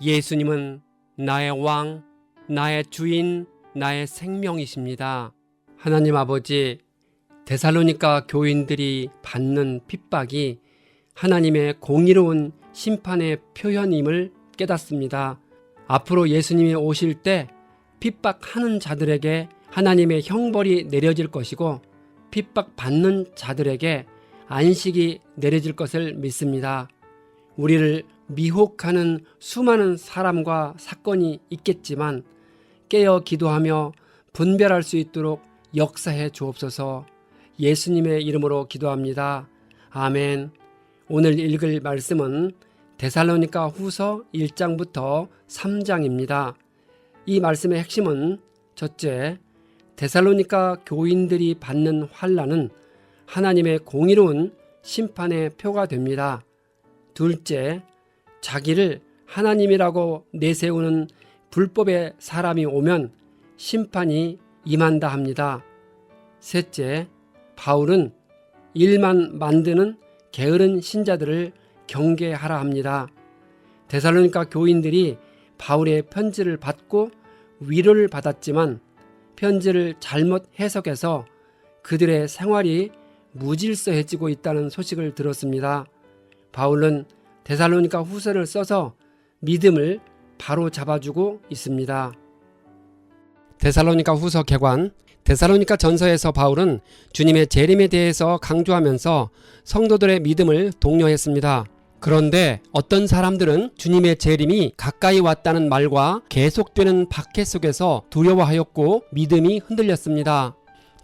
예수님은 나의 왕, 나의 주인, 나의 생명이십니다. 하나님 아버지, 데살로니가 교인들이 받는 핍박이 하나님의 공의로운 심판의 표현임을 깨닫습니다. 앞으로 예수님이 오실 때 핍박하는 자들에게 하나님의 형벌이 내려질 것이고 핍박받는 자들에게 안식이 내려질 것을 믿습니다. 우리를 미혹하는 수많은 사람과 사건이 있겠지만 깨어 기도하며 분별할 수 있도록 역사해 주옵소서 예수님의 이름으로 기도합니다. 아멘. 오늘 읽을 말씀은 데살로니가 후서 1장부터 3장입니다. 이 말씀의 핵심은 첫째, 데살로니가 교인들이 받는 환란은 하나님의 공의로운 심판의 표가 됩니다. 둘째, 자기를 하나님이라고 내세우는 불법의 사람이 오면 심판이 임한다 합니다. 셋째, 바울은 일만 만드는 게으른 신자들을 경계하라 합니다. 데살로니가 교인들이 바울의 편지를 받고 위로를 받았지만 편지를 잘못 해석해서 그들의 생활이 무질서해지고 있다는 소식을 들었습니다. 바울은 데살로니가 후서를 써서 믿음을 바로 잡아주고 있습니다. 데살로니가 후서 개관 데살로니가 전서에서 바울은 주님의 재림에 대해서 강조하면서 성도들의 믿음을 독려했습니다. 그런데 어떤 사람들은 주님의 재림이 가까이 왔다는 말과 계속되는 박해 속에서 두려워하였고 믿음이 흔들렸습니다.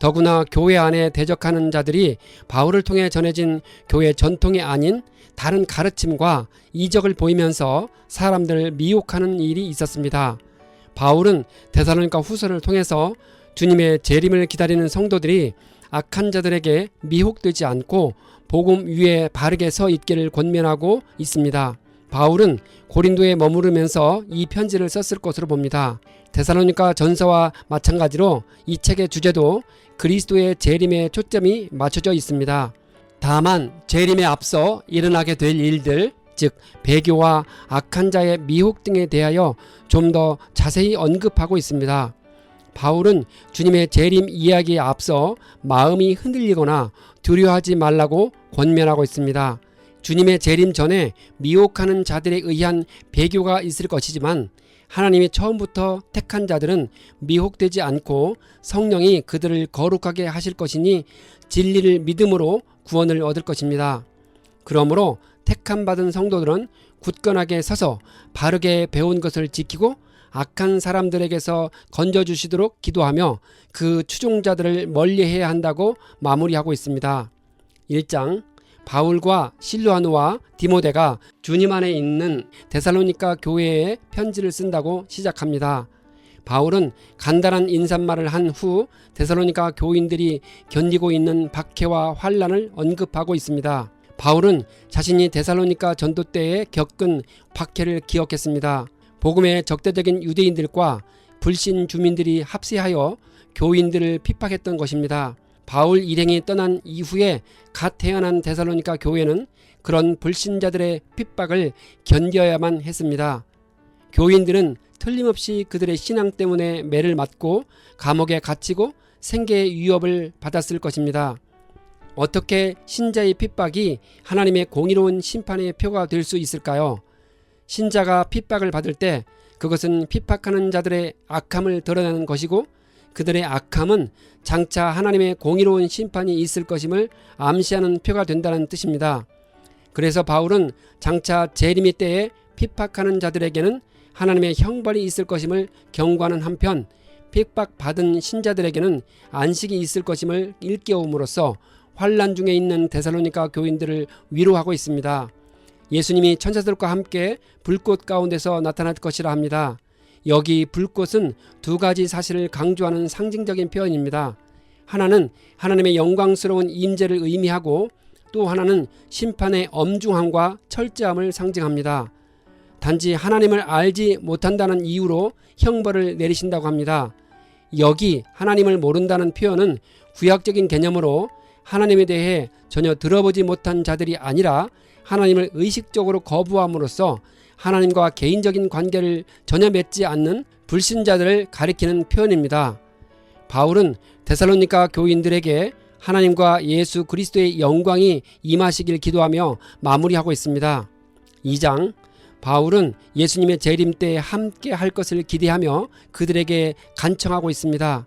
더구나 교회 안에 대적하는 자들이 바울을 통해 전해진 교회 전통이 아닌 다른 가르침과 이적을 보이면서 사람들을 미혹하는 일이 있었습니다. 바울은 데살로니가 후서를 통해서 주님의 재림을 기다리는 성도들이 악한 자들에게 미혹되지 않고 복음 위에 바르게 서 있기를 권면하고 있습니다. 바울은 고린도에 머무르면서 이 편지를 썼을 것으로 봅니다. 데살로니가 전서와 마찬가지로 이 책의 주제도 그리스도의 재림에 초점이 맞춰져 있습니다. 다만 재림에 앞서 일어나게 될 일들, 즉 배교와 악한 자의 미혹 등에 대하여 좀 더 자세히 언급하고 있습니다. 바울은 주님의 재림 이야기에 앞서 마음이 흔들리거나 두려워하지 말라고 권면하고 있습니다. 주님의 재림 전에 미혹하는 자들에 의한 배교가 있을 것이지만 하나님이 처음부터 택한 자들은 미혹되지 않고 성령이 그들을 거룩하게 하실 것이니 진리를 믿음으로 구원을 얻을 것입니다. 그러므로 택함 받은 성도들은 굳건하게 서서 바르게 배운 것을 지키고 악한 사람들에게서 건져주시도록 기도하며 그 추종자들을 멀리해야 한다고 마무리하고 있습니다. 1장 바울과 실루아누와 디모데가 주님 안에 있는 데살로니가 교회에 편지를 쓴다고 시작합니다. 바울은 간단한 인사말을 한 후 데살로니가 교인들이 견디고 있는 박해와 환란을 언급하고 있습니다. 바울은 자신이 데살로니가 전도 때에 겪은 박해를 기억했습니다. 복음의 적대적인 유대인들과 불신 주민들이 합세하여 교인들을 핍박했던 것입니다. 바울 일행이 떠난 이후에 갓 태어난 데살로니가 교회는 그런 불신자들의 핍박을 견뎌야만 했습니다. 교인들은 틀림없이 그들의 신앙 때문에 매를 맞고 감옥에 갇히고 생계의 위협을 받았을 것입니다. 어떻게 신자의 핍박이 하나님의 공의로운 심판의 표가 될 수 있을까요? 신자가 핍박을 받을 때 그것은 핍박하는 자들의 악함을 드러내는 것이고 그들의 악함은 장차 하나님의 공의로운 심판이 있을 것임을 암시하는 표가 된다는 뜻입니다. 그래서 바울은 장차 재림의 때에 핍박하는 자들에게는 하나님의 형벌이 있을 것임을 경고하는 한편 핍박받은 신자들에게는 안식이 있을 것임을 일깨움으로써 환란 중에 있는 데살로니가 교인들을 위로하고 있습니다. 예수님이 천사들과 함께 불꽃 가운데서 나타날 것이라 합니다. 여기 불꽃은 두 가지 사실을 강조하는 상징적인 표현입니다. 하나는 하나님의 영광스러운 임재를 의미하고 또 하나는 심판의 엄중함과 철저함을 상징합니다. 단지 하나님을 알지 못한다는 이유로 형벌을 내리신다고 합니다. 여기 하나님을 모른다는 표현은 구약적인 개념으로 하나님에 대해 전혀 들어보지 못한 자들이 아니라 하나님을 의식적으로 거부함으로써 하나님과 개인적인 관계를 전혀 맺지 않는 불신자들을 가리키는 표현입니다. 바울은 데살로니가 교인들에게 하나님과 예수 그리스도의 영광이 임하시길 기도하며 마무리하고 있습니다. 2장 바울은 예수님의 재림 때 함께 할 것을 기대하며 그들에게 간청하고 있습니다.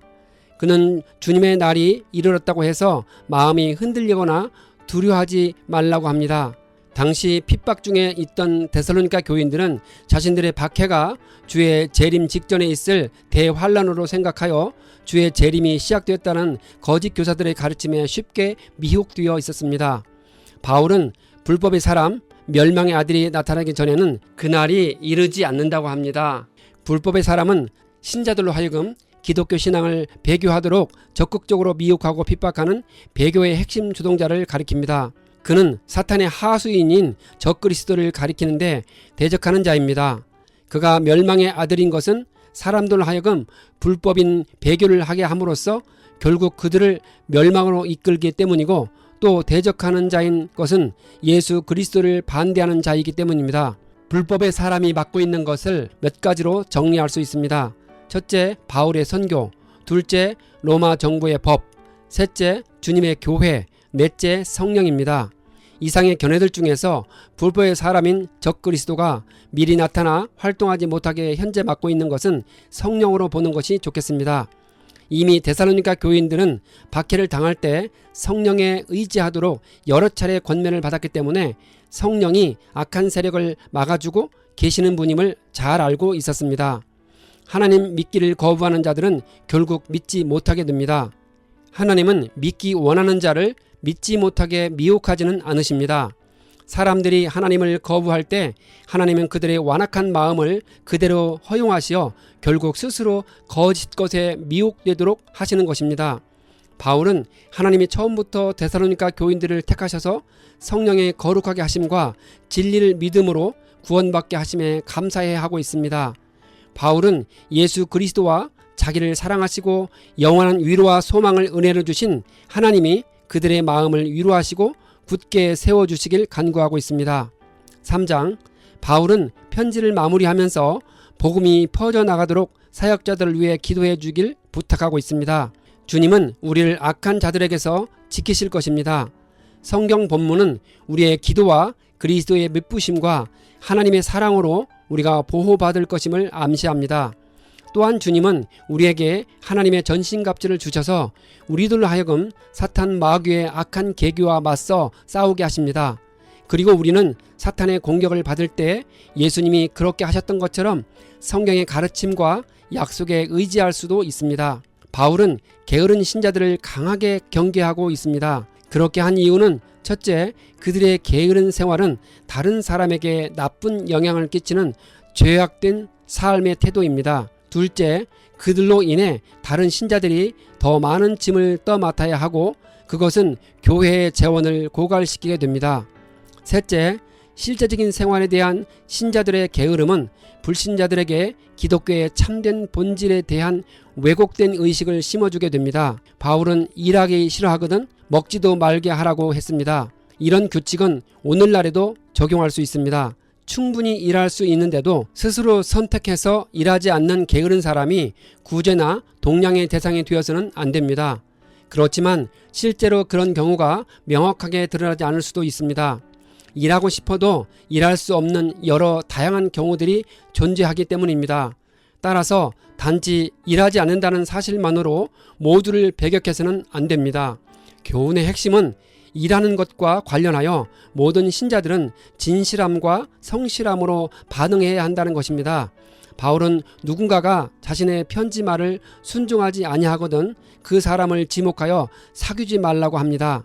그는 주님의 날이 이르렀다고 해서 마음이 흔들리거나 두려워하지 말라고 합니다. 당시 핍박 중에 있던 데살로니가 교인들은 자신들의 박해가 주의 재림 직전에 있을 대환란으로 생각하여 주의 재림이 시작되었다는 거짓 교사들의 가르침에 쉽게 미혹되어 있었습니다. 바울은 불법의 사람, 멸망의 아들이 나타나기 전에는 그날이 이르지 않는다고 합니다. 불법의 사람은 신자들로 하여금 기독교 신앙을 배교하도록 적극적으로 미혹하고 핍박하는 배교의 핵심 주동자를 가리킵니다. 그는 사탄의 하수인인 적그리스도를 가리키는데 대적하는 자입니다. 그가 멸망의 아들인 것은 사람들로 하여금 불법인 배교를 하게 함으로써 결국 그들을 멸망으로 이끌기 때문이고 또 대적하는 자인 것은 예수 그리스도를 반대하는 자이기 때문입니다. 불법의 사람이 맡고 있는 것을 몇 가지로 정리할 수 있습니다. 첫째, 바울의 선교. 둘째, 로마 정부의 법. 셋째, 주님의 교회. 넷째, 성령입니다. 이상의 견해들 중에서 불법의 사람인 적그리스도가 미리 나타나 활동하지 못하게 현재 맡고 있는 것은 성령으로 보는 것이 좋겠습니다. 이미 데살로니가 교인들은 박해를 당할 때 성령에 의지하도록 여러 차례 권면을 받았기 때문에 성령이 악한 세력을 막아주고 계시는 분임을 잘 알고 있었습니다. 하나님 믿기를 거부하는 자들은 결국 믿지 못하게 됩니다. 하나님은 믿기 원하는 자를 믿지 못하게 미혹하지는 않으십니다. 사람들이 하나님을 거부할 때 하나님은 그들의 완악한 마음을 그대로 허용하시어 결국 스스로 거짓 것에 미혹되도록 하시는 것입니다. 바울은 하나님이 처음부터 데살로니가 교인들을 택하셔서 성령의 거룩하게 하심과 진리를 믿음으로 구원받게 하심에 감사해 하고 있습니다. 바울은 예수 그리스도와 자기를 사랑하시고 영원한 위로와 소망을 은혜를 주신 하나님이 그들의 마음을 위로하시고 굳게 세워주시길 간구하고 있습니다. 3장 바울은 편지를 마무리하면서 복음이 퍼져나가도록 사역자들을 위해 기도해 주길 부탁하고 있습니다. 주님은 우리를 악한 자들에게서 지키실 것입니다. 성경 본문은 우리의 기도와 그리스도의 믿부심과 하나님의 사랑으로 우리가 보호받을 것임을 암시합니다. 또한 주님은 우리에게 하나님의 전신갑주를 주셔서 우리들로 하여금 사탄 마귀의 악한 계교와 맞서 싸우게 하십니다. 그리고 우리는 사탄의 공격을 받을 때 예수님이 그렇게 하셨던 것처럼 성경의 가르침과 약속에 의지할 수도 있습니다. 바울은 게으른 신자들을 강하게 경계하고 있습니다. 그렇게 한 이유는 첫째, 그들의 게으른 생활은 다른 사람에게 나쁜 영향을 끼치는 죄악된 삶의 태도입니다. 둘째, 그들로 인해 다른 신자들이 더 많은 짐을 떠맡아야 하고 그것은 교회의 재원을 고갈시키게 됩니다. 셋째, 실제적인 생활에 대한 신자들의 게으름은 불신자들에게 기독교의 참된 본질에 대한 왜곡된 의식을 심어주게 됩니다. 바울은 일하기 싫어하거든 먹지도 말게 하라고 했습니다. 이런 규칙은 오늘날에도 적용할 수 있습니다. 충분히 일할 수 있는데도 스스로 선택해서 일하지 않는 게으른 사람이 구제나 동량의 대상이 되어서는 안 됩니다. 그렇지만 실제로 그런 경우가 명확하게 드러나지 않을 수도 있습니다. 일하고 싶어도 일할 수 없는 여러 다양한 경우들이 존재하기 때문입니다. 따라서 단지 일하지 않는다는 사실만으로 모두를 배격해서는 안 됩니다. 교훈의 핵심은 일하는 것과 관련하여 모든 신자들은 진실함과 성실함으로 반응해야 한다는 것입니다. 바울은 누군가가 자신의 편지 말을 순종하지 아니하거든 그 사람을 지목하여 사귀지 말라고 합니다.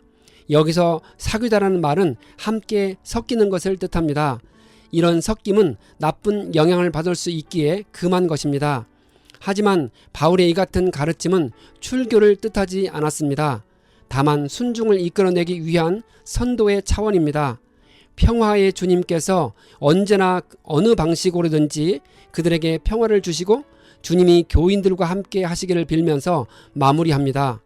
여기서 사귀다라는 말은 함께 섞이는 것을 뜻합니다. 이런 섞임은 나쁜 영향을 받을 수 있기에 금한 것입니다. 하지만 바울의 이 같은 가르침은 출교를 뜻하지 않았습니다. 다만 순종을 이끌어내기 위한 선도의 차원입니다. 평화의 주님께서 언제나 어느 방식으로든지 그들에게 평화를 주시고 주님이 교인들과 함께 하시기를 빌면서 마무리합니다.